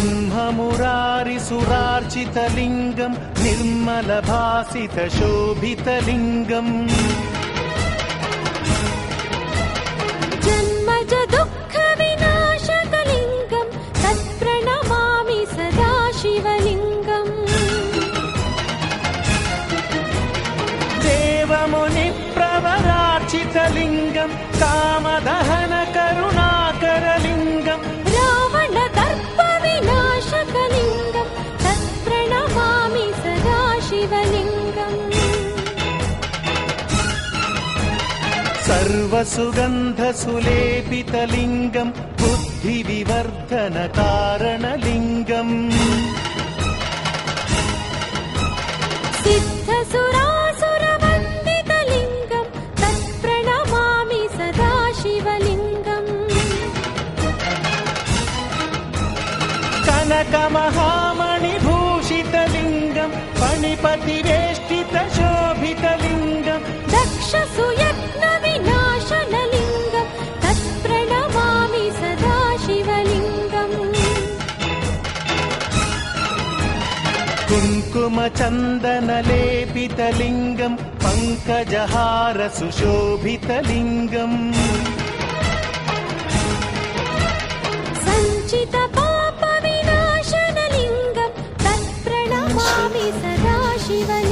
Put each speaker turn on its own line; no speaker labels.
ब्रह्ममुरारिसुरार्चितलिङ्गम् निर्मलभासितशोभितलिङ्गम्।
जन्मज दुःखविनाशकलिङ्गम् तत्प्रणमामि सदा शिवलिङ्गम्
देवमुनिप्रवरार्चितलिङ्गम् कामदहनकरुणाकरलिङ्गम् सर्वसुगन्धसुलेपितलिङ्गम् बुद्धिविवर्धनकारणलिङ्गम्
सिद्धसुरासुरवन्दितलिङ्गम् तत्प्रणमामि सदा शिवलिङ्गम्
कनकमहामणिभूषितलिङ्गम् फणिपतिवेष्टितशोभितलिङ्गम् कुङ्कुमचन्दनलेपितलिङ्गम् पङ्कजहारसुशोभितलिङ्गम्
सञ्चितपापविनाशनलिङ्गम् तत्प्रणमामि सदा शिवलिङ्गम्